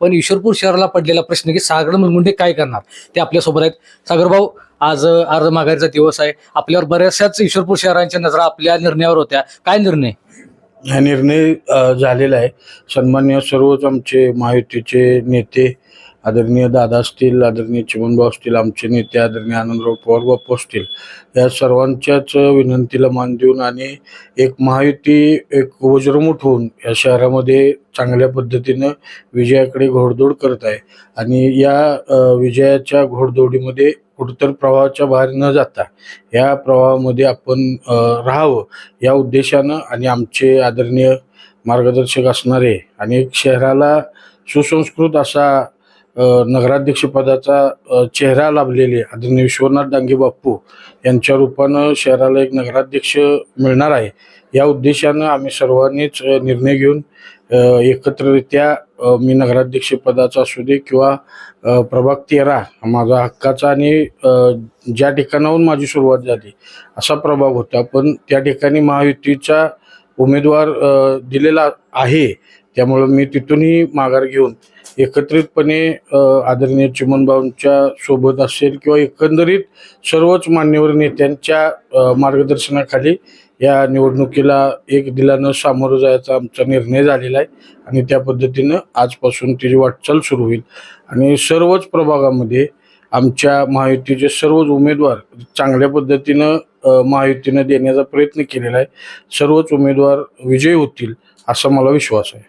पण ईश्वरपूर शहराला पडलेला प्रश्न की सागर मुनगुंडे काय करणार? ते आपल्यासोबत आहेत. सागर भाऊ आज अ, अर्ज माघारीचा दिवस आहे. आपल्यावर बऱ्याचशाच ईश्वरपूर शहरांच्या नजरा आपल्या निर्णयावर होत्या. काय निर्णय? हा निर्णय झालेला आहे. सन्मान्य सर्वच आमचे महायुतीचे नेते आदरणीय दादा असतील आदरणीय चिमनभाऊ असतील आमचे नेते आदरणीय आनंदराव पवार बाप्पा असतील या सर्वांच्याच विनंतीला मान देऊन आणि एक महायुती एक वज्रमुठ होऊन या शहरामध्ये चांगल्या पद्धतीनं विजयाकडे घोडदौड करत आहे. आणि या विजयाच्या घोडदौडीमध्ये कुठंतर प्रवाहाच्या बाहेर न जाता या प्रवाहामध्ये आपण राहावं या उद्देशानं आणि आमचे आदरणीय मार्गदर्शक असणारे आणि एक शहराला सुसंस्कृत असा नगराध्यक्षपदाचा चेहरा लाभलेले आदरणीय विश्वनाथ डांगे बाप्पू यांच्या रूपानं शहराला एक नगराध्यक्ष मिळणार आहे. या उद्देशानं आम्ही सर्वांनीच निर्णय घेऊन एकत्ररित्या मी नगराध्यक्षपदाचा असू दे किंवा प्रभाग तेरा माझा हक्काचा आणि ज्या ठिकाणाहून माझी सुरुवात झाली असा प्रभाग होता. पण त्या ठिकाणी महायुतीचा उमेदवार दिलेला आहे त्यामुळं मी तिथूनही माघार घेऊन एकत्रितपणे आदरणीय चिमनभाऊंच्या सोबत असेल किंवा एकंदरीत सर्वच मान्यवर नेत्यांच्या मार्गदर्शनाखाली या निवडणुकीला एक दिलानं सामोरं जायचा आमचा निर्णय झालेला आहे आणि त्या पद्धतीनं आजपासून तिची वाटचाल सुरू होईल. आणि सर्वच प्रभागामध्ये आमच्या महायुतीचे सर्वच उमेदवार चांगल्या पद्धतीनं महायुतीनं देण्याचा प्रयत्न केलेला आहे. सर्वच उमेदवार विजयी होतील असा मला विश्वास आहे.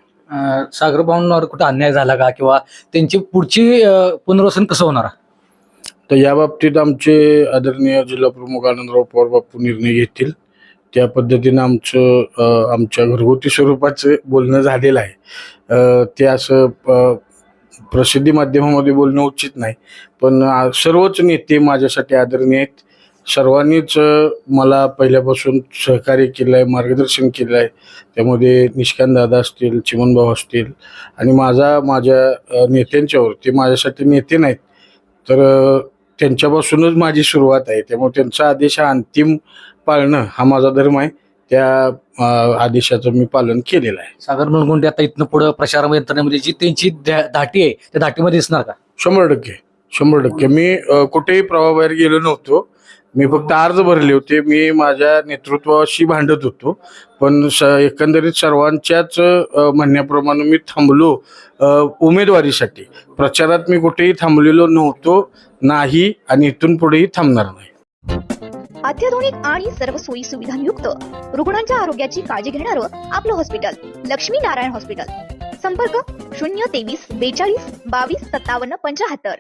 सागर भाऊंवर कुठं अन्याय झाला का? किंवा त्यांची पुढची पुनर्वसन कसं होणार? तर या बाबतीत आमचे आदरणीय जिल्हा प्रमुख आनंदराव पवार बापू निर्णय घेतील. त्या पद्धतीनं आमचं आमच्या घरगुती स्वरूपाचं बोलणं झालेलं आहे. ते असं प्रसिद्धी माध्यमामध्ये बोलणं उचित नाही. पण सर्वच नेते माझ्यासाठी आदरणीय आहेत. सर्वांनीच मला पहिल्यापासून सहकार्य केलं आहे मार्गदर्शन केलं आहे त्यामध्ये निष्कांत दादा असतील चिमनभाऊ असतील आणि माझा माझ्या नेत्यांच्यावर ते माझ्यासाठी नेते नाहीत. तर त्यांच्यापासूनच माझी सुरुवात आहे. त्यामुळे त्यांचा आदेश हा अंतिम पाळणं हा माझा धर्म आहे. त्या आदेशाचं मी पालन केलेलं आहे. सागर मुनगुंडे आता इथनं पुढं प्रचार यंत्रणेमध्ये जी त्यांची धाटी आहे त्या धाटीमध्ये दिसणार का? शंभर टक्के. शंभर टक्के. मी कुठेही प्रवाहाबाहेर गेलो नव्हतो. मी फक्त अर्ज भरले होते. मी माझ्या नेतृत्वाशी भांडत होतो. पण स एकंदरीत सर्वांच्याच म्हणण्याप्रमाणे मी थांबलो उमेदवारीसाठी. प्रचारात मी कुठेही थांबलेलो नव्हतो नाही आणि इथून पुढेही थांबणार नाही. अत्याधुनिक आणि सर्व सोयी सुविधांयुक्त रुग्णांच्या आरोग्याची काळजी घेणारं आपलं हॉस्पिटल लक्ष्मी नारायण हॉस्पिटल संपर्क शून्य तेवीस बेचाळीस बावीस सत्तावन्न पंचाहत्तर.